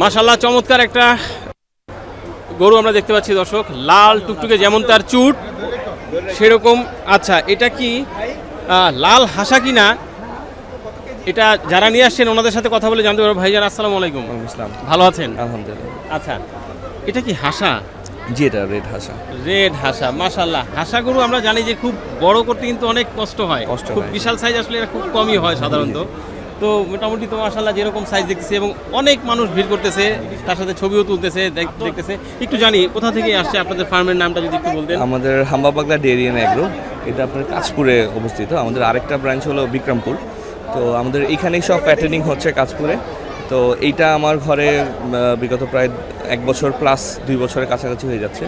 মাশাল্লাহ চমৎকার একটা গরু আমরা দেখতে পাচ্ছি দর্শক। লাল টুকটুকে যেমন তার চুট সেরকম। আচ্ছা এটা কি লাল হাসা কিনা এটা যারা নিয়ে আসছেন ওনাদের সাথে কথা বলে জানতে পারব। ভাইজান আসসালামু আলাইকুম। ইসলাম ভালো আছেন? আলহামদুলিল্লাহ। আচ্ছা এটা কি হাসা? জি এটা রেড হাসা। রেড হাসা মাশাল্লাহ হাসা গরু আমরা জানি যে খুব বড় করতে কিন্তু অনেক কষ্ট হয়। খুব বিশাল সাইজ আসলে এটা খুব কমই হয় সাধারণত। তো মোটামুটি তো মাশাল্লাহ যেরকম সাইজ দেখতেছি এবং অনেক মানুষ ভিড় করতেছে, তার সাথে ছবিও তুলতেছে, দেখ- দেখতেছে। একটু জানি, কোথা থেকে আসছে আপনাদের ফার্মের নামটা যদি একটু বলতেন? আমাদের হাম্বা পাগলা ডেয়ারি অ্যান্ড অ্যাগ্রো এটা আপনার কাজপুরে অবস্থিত। আমাদের আরেকটা ব্রাঞ্চ হলো বিক্রমপুর। তো আমাদের এইখানেই সব প্যাটার্নিং হচ্ছে কাজপুরে তো এইটা আমার ঘরে বিগত প্রায় এক বছর প্লাস দুই বছরের কাছাকাছি হয়ে যাচ্ছে।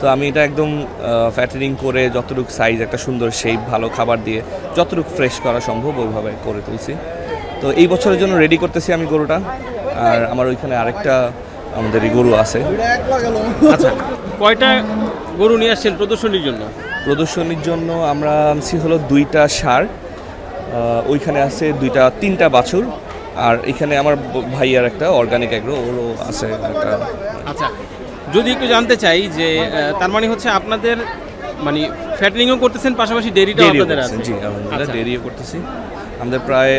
তো আমি এটা একদম ফ্যাটারিং করে যতটুকু সাইজ একটা সুন্দর শেপ ভালো খাবার দিয়ে যতটুকু ফ্রেশ করা সম্ভব, ওইভাবে করে তুলছি। তো এই বছরের জন্য রেডি করতেছি আমি গরুটা। আর আমার ওইখানে আরেকটা আমাদের গরু আছে। আচ্ছা। কয়টা গরু নিয়ে আসছেন প্রদর্শনীর জন্য? প্রদর্শনীর জন্য আমরা আনছি হলো দুইটা সার ওইখানে আছে দুইটা তিনটা বাছুর আর এখানে আমার ভাইয়ার একটা অর্গানিক অ্যাগ্রো ওরও আছে একটা। আচ্ছা যদি একটু জানতে চাই যে তার মানে হচ্ছে আপনাদের মানে ফ্যাটারিংও করতেছেন পাশাপাশি ডেরিটাও আপনাদের আছে? জি আলহামদুলিল্লাহ আচ্ছা। ডেরিও করতেছি। আমাদের প্রায়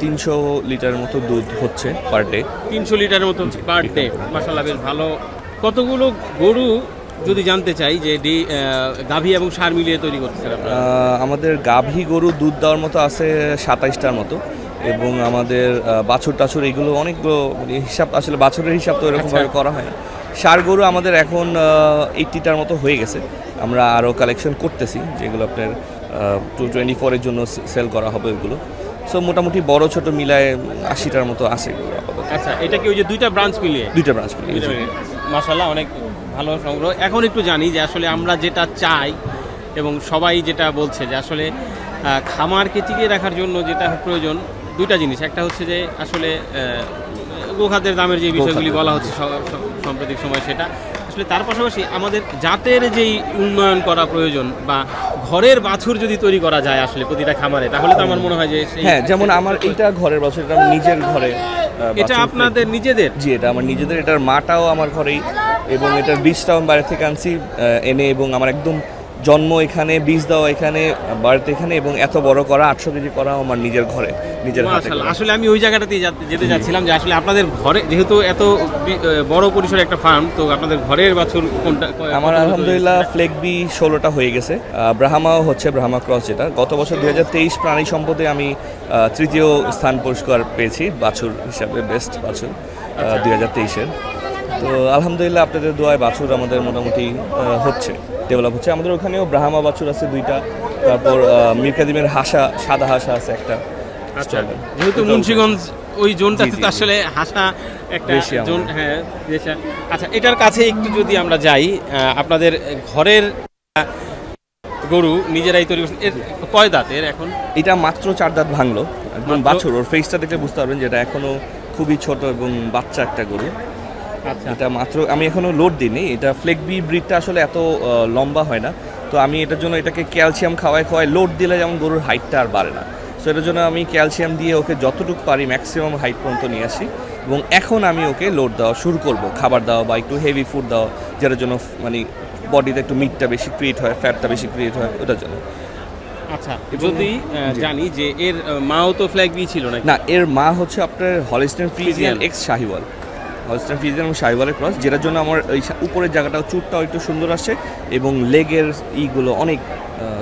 তিনশো লিটার মতো দুধ হচ্ছে পার ডে তিনশো লিটারের মতো পার ডে মাসাল্লাহ বেশ ভালো। কতগুলো গরু যদি জানতে চাই যে ডি গাভী এবং সার মিলিয়ে তৈরি করতেছেন আমাদের গাভী গরু দুধ দেওয়ার মতো আছে সাতাইশটার মতো এবং আমাদের বাছুর টাছুর এগুলো অনেকগুলো মানে হিসাব আসলে বাছুরের হিসাব তো এরকমভাবে আচ্ছা। করা হয় সার গরু আমাদের এখন এইট্টিটার মতো হয়ে গেছে। আমরা আরও কালেকশন করতেছি যেগুলো আপনার টু টোয়েন্টি ফোরের জন্য সেল করা হবে ওইগুলো সো মোটামুটি বড় ছোট মিলায় আশিটার মতো আছে আচ্ছা এটা কি ওই যে দুইটা ব্রাঞ্চ মিলিয়ে? দুইটা ব্রাঞ্চ মিলিয়ে। মাসাল্লাহ অনেক ভালো সংগ্রহ। এখন একটু জানি যে আসলে আমরা যেটা চাই এবং সবাই যেটা বলছে যে আসলে খামারকে টিকিয়ে রাখার জন্য যেটা প্রয়োজন দুইটা জিনিস। একটা হচ্ছে যে আসলে আহ, গোখাদ্যের দামের যে বিষয়গুলি বলা হচ্ছে সাম্প্রতিক সময় সেটা। আসলে তার পাশাপাশি আমাদের জাতের যেই উন্নয়ন করা প্রয়োজন বা ঘরের বাছুর যদি তৈরি করা যায় আসলে প্রতিটা খামারে তাহলে তো আমার মনে হয় যে হ্যাঁ যেমন আমার এইটা ঘরের বাছুর এটা নিজের ঘরে এটা আপনাদের নিজেদের? জি এটা আমার নিজেদের এটার মাটাও আমার ঘরেই এবং এটার বীজটাও বাইরে থেকে আনছি এনে এবং আমার একদম জন্ম এখানে বীজ দেওয়া এখানে বাড়িতে এখানে এবং এত বড় করা আটশো কেজি করা আমার নিজের ঘরে নিজের আসলে আমি ওই জায়গাটাতেই যাতে- যেতে যাচ্ছিলাম যে আসলে আপনাদের ঘরে যেহেতু এত বড় পরিসরে একটা ফার্ম তো আপনাদের ঘরের বাছুর কোনটা আমার আলহামদুলিল্লাহ ফ্লেক বি ষোলোটা হয়ে গেছে। ব্রাহ্মাও হচ্ছে ব্রাহ্মা ক্রস যেটা। গত বছর দুই হাজার তেইশ প্রাণী সম্পদে আমি তৃতীয় স্থান পুরস্কার পেয়েছি বাছুর হিসাবে বেস্ট বাছুর দুই হাজার তেইশের। তো আলহামদুলিল্লাহ আপনাদের দোয়ায় বাছুর আমাদের মোটামুটি হচ্ছে ডেভেলপ হচ্ছে। আমাদের ওখানেও ব্রাহ্মা বাছুর আছে দুইটা তারপর মিরকাদিমের হাসা সাদা হাসা আছে একটা। আচ্ছা। যেহেতু মুন্সিগঞ্জ ওই জোনটাতে তো আসলে হাসা একটা জোন হ্যাঁ আচ্ছা এটার কাছে একটু যদি আমরা যাই আপনাদের ঘরের গরু নিজেরাই তৈরি এর কয় দাঁতের এখন? এটা মাত্র চার দাঁত ভাঙলো। একদম বাছুর ওর ফেসটা দেখলে বুঝতে পারবেন যেটা এখনও খুবই ছোট এবং বাচ্চা একটা গরু। এটা মাত্র আমি এখনও লোড দিইনি। এটা ফ্লেকবি ব্রিডটা আসলে এত লম্বা হয় না। তো আমি এটার জন্য এটাকে ক্যালসিয়াম খাওয়াই খাওয়াই লোড দিলে যেমন গরুর হাইটটা আর বাড়ে না। সো এটার জন্য আমি ক্যালসিয়াম দিয়ে ওকে যতটুকু পারি ম্যাক্সিমাম হাইট পর্যন্ত নিয়ে আসি। এবং এখন আমি ওকে লোড দেওয়া শুরু করব। খাবার দেওয়া বা একটু হেভি ফুড দেওয়া যেটার জন্য মানে বডিতে একটু মিটটা বেশি ক্রিয়েট হয় ফ্যাটটা বেশি ক্রিয়েট হয় ওটার জন্য। আচ্ছা যদি জানি যে এর মাও তো ফ্ল্যাগ বি ছিল না এর মা হচ্ছে আপনার Holstein Friesian. X Sahiwal Holstein Friesian এবং শাহিওয়ালের ক্রস যেটার জন্য আমার ওই সা- উপরের জায়গাটা চুটটাও একটু সুন্দর আসে এবং লেগের ইগুলো অনেক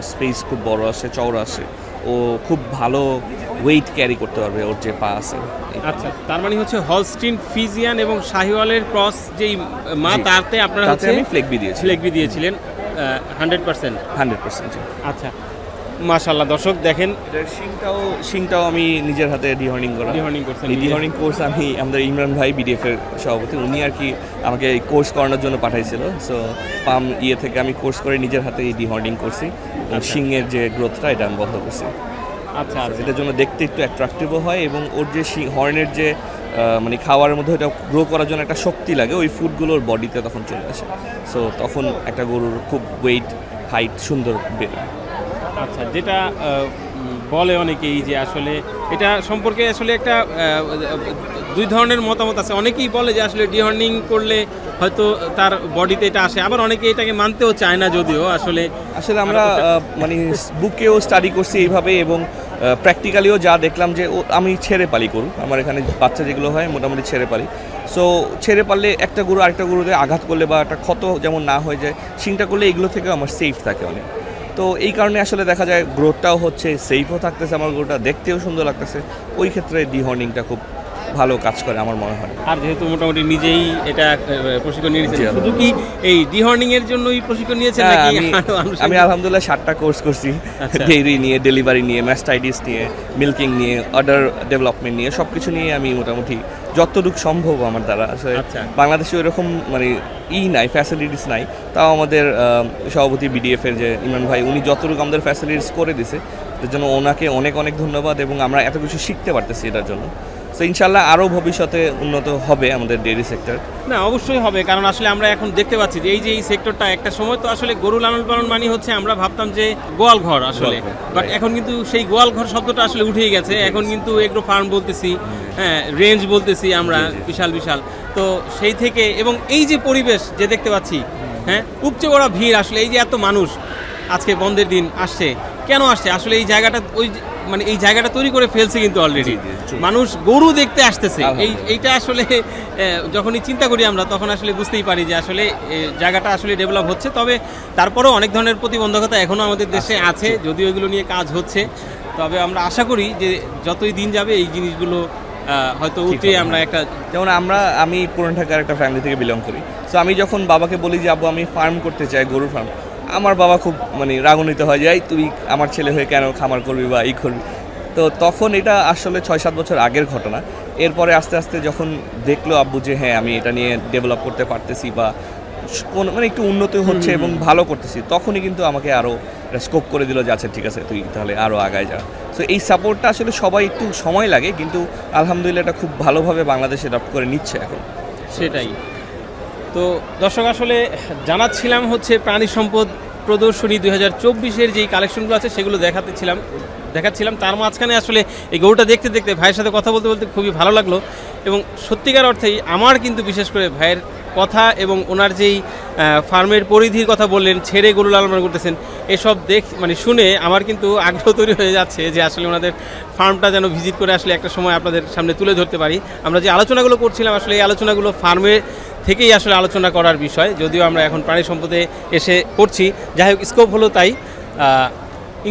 স্পেস খুব বড় আসে চওড়া আসে ও খুব ভালো ওয়েট ক্যারি করতে পারবে ওর যে পা আছে। আচ্ছা তার মানে হচ্ছে হলস্টিন ফিজিয়ান এবং শাহিওয়ালের ক্রস যেই মা তারতে আপনারা হচ্ছে আমি ফ্লেকবি দিয়েছি ফ্লেগবি দিয়েছিলেন হান্ড্রেড পার্সেন্ট হান্ড্রেড পার্সেন্ট আচ্ছা মাশাল্লাহ দর্শক দেখেন। শিংটাও শিংটাও আমি নিজের হাতে ডিহর্নিং করা। ডিহর্নিং করছেন এই ডিহর্নিং কোর্স আমি আমাদের ইমরান ভাই বিডিএফ এর সভাপতি উনি আর কি আমাকে এই কোর্স করানোর জন্য পাঠাইছিল। সো পাম ইয়ে থেকে আমি কোর্স করে নিজের হাতে এই ডিহর্নিং করছি। শিংয়ের যে গ্রোথটা এটা আমি বন্ধ করছি। আচ্ছা আচ্ছা। এটার জন্য দেখতে একটু অ্যাট্রাকটিভও হয় এবং ওর যে হর্নের যে মানে খাওয়ার মধ্যে ওটা গ্রো করার জন্য একটা শক্তি লাগে ওই ফুডগুলো ওর বডিতে তখন চলে আসে। সো তখন একটা গরুর খুব ওয়েট হাইট সুন্দর বেরোয় আচ্ছা যেটা বলে অনেকেই যে আসলে এটা সম্পর্কে আসলে একটা দুই ধরনের মতামত আছে। অনেকেই বলে যে আসলে ডিহর্নিং করলে হয়তো তার বডিতে এটা আসে। আবার অনেকে এটাকে মানতেও চায় না যদিও আসলে আসলে আমরা মানে বুকেও স্টাডি করছি এইভাবে এবং প্র্যাকটিক্যালিও যা দেখলাম যে ও- আমি ছেড়ে পালি করু আমার এখানে বাচ্চা যেগুলো হয় মোটামুটি ছেড়ে পালি। সো ছেড়ে পারলে একটা গরু আরেকটা গরুতে আঘাত করলে বা একটা ক্ষত যেমন না হয়ে যায় সিংটা করলে এগুলো থেকে আমার সেফ থাকে অনেক। তো এই কারণে আসলে দেখা যায় গ্রোথটাও হচ্ছে সেফও থাকতেছে আমার গরুটা দেখতেও সুন্দর লাগতেছে। ওই ক্ষেত্রে ডিহর্নিংটা খুব ভালো কাজ করে আমার মনে হয়। আর যেহেতু মোটামুটি নিজেই এটা প্রশিক্ষণ নিয়েছেন শুধু কি এই ডিহর্নিং এর জন্যই প্রশিক্ষণ নিয়েছেন হ্যাঁ, নাকি আমি আলহামদুলিল্লাহ সাতটা কোর্স করছি। আচ্ছা। ডেইরি নিয়ে ডেলিভারি নিয়ে ম্যাস্টাইটিস নিয়ে মিল্কিং নিয়ে অর্ডার ডেভেলপমেন্ট নিয়ে সব কিছু নিয়ে আমি মোটামুটি যতটুকু সম্ভব আমার দ্বারা। আসলে আচ্ছা। বাংলাদেশে ওইরকম মানে ই নাই ফ্যাসিলিটিস নাই। তাও আমাদের সভাপতি বিডিএফের যে ইমরান ভাই উনি যতটুকু আমাদের ফ্যাসিলিটিস করে দিছে তার জন্য ওনাকে অনেক অনেক ধন্যবাদ এবং আমরা এত কিছু শিখতে পারতেছি এটার জন্য। তো ইনশাল্লাহ আরও ভবিষ্যতে উন্নত হবে আমাদের ডেইরি সেক্টর না অবশ্যই হবে কারণ আসলে আমরা এখন দেখতে পাচ্ছি যে এই যে এই সেক্টরটা একটা সময় তো আসলে গরু লালন পালন মানে হচ্ছে আমরা ভাবতাম যে গোয়াল ঘর আসলে। বাট এখন কিন্তু সেই গোয়াল ঘর শব্দটা আসলে উঠেই গেছে। এখন কিন্তু এগ্রো ফার্ম বলতেছি হ্যাঁ রেঞ্জ বলতেছি আমরা। বিশাল বিশাল। তো সেই থেকে এবং এই যে পরিবেশ যে দেখতে পাচ্ছি হ্যাঁ উপচে বড় ভিড় আসলে এই যে এত মানুষ আজকে বন্ধের দিন আসছে কেন আসছে? আসলে এই জায়গাটা ওই মানে এই জায়গাটা তৈরি করে ফেলছে কিন্তু অলরেডি. মানুষ গরু দেখতে আসতেছে। এই এইটা আসলে যখনই চিন্তা করি আমরা তখন আসলে বুঝতেই পারি যে আসলে জায়গাটা আসলে ডেভেলপ হচ্ছে। তবে তারপরেও অনেক ধরনের প্রতিবন্ধকতা এখনও আমাদের দেশে আছে যদিও এগুলো নিয়ে কাজ হচ্ছে। তবে আমরা আশা করি যে যতই দিন যাবে এই জিনিসগুলো হয়তো উঠে আমরা। একটা যেমন আমরা আমি পুরান ঢাকার একটা ফ্যামিলি থেকে বিলং করি। সো আমি যখন বাবাকে বলি যে আবু আমি ফার্ম করতে চাই গরুর ফার্ম আমার বাবা খুব মানে রাগান্বিত হয়ে যায় তুই আমার ছেলে হয়ে কেন খামার করবি বা এই করবি? তো তখন এটা আসলে ছয় সাত বছর আগের ঘটনা। এরপরে আস্তে আস্তে যখন দেখল আব্বু যে হ্যাঁ আমি এটা নিয়ে ডেভেলপ করতে পারতেছি বা কোন- মানে একটু উন্নত হচ্ছে এবং ভালো করতেছি তখনই কিন্তু আমাকে আরও স্কোপ করে দিল যে আচ্ছা ঠিক আছে তুই তাহলে আরও আগায় যা। তো এই সাপোর্টটা আসলে সবাই একটু সময় লাগে কিন্তু আলহামদুলিল্লাহ এটা খুব ভালোভাবে বাংলাদেশ অ্যাডপ্ট করে নিচ্ছে এখন। সেটাই। তো দর্শক, আসলে জানাচ্ছিলাম হচ্ছে প্রাণী সম্পদ প্রদর্শনী দুই হাজার চব্বিশের যেই কালেকশনগুলো আছে সেগুলো দেখাতে ছিলাম দেখাচ্ছিলাম। তার মাঝখানে আসলে এই গরুটা দেখতে দেখতে ভাইয়ের সাথে কথা বলতে বলতে খুবই ভালো লাগল এবং সত্যিকার অর্থেই আমার কিন্তু বিশেষ করে ভাইয়ের কথা এবং ওনার যেই ফার্মের পরিধির কথা বললেন, ছেড়ে গরু লালন পালন করতেছেন, এসব দেখ মানে শুনে আমার কিন্তু আগ্রহ তৈরি হয়ে যাচ্ছে যে আসলে ওনাদের ফার্মটা যেন ভিজিট করে আসলে একটা সময় আপনাদের সামনে তুলে ধরতে পারি। আমরা যে আলোচনাগুলো করছিলাম, আসলে এই আলোচনাগুলো ফার্মে থেকেই আসলে আলোচনা করার বিষয় যদিও আমরা এখন প্রাণী সম্পদে এসে করছি যাই হোক স্কোপ হলো তাই।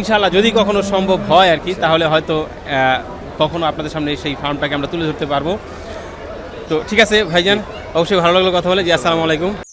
ইনশাল্লাহ ইনশাআল্লাহ যদি কখনো সম্ভব হয় আর কি তাহলে হয়তো কখনো আপনাদের সামনে সেই ফার্মটাকে আমরা তুলে ধরতে পারব। তো ঠিক আছে ভাইজান অবশ্যই ভালো লাগল কথা বলে। জি আসসালামু আলাইকুম।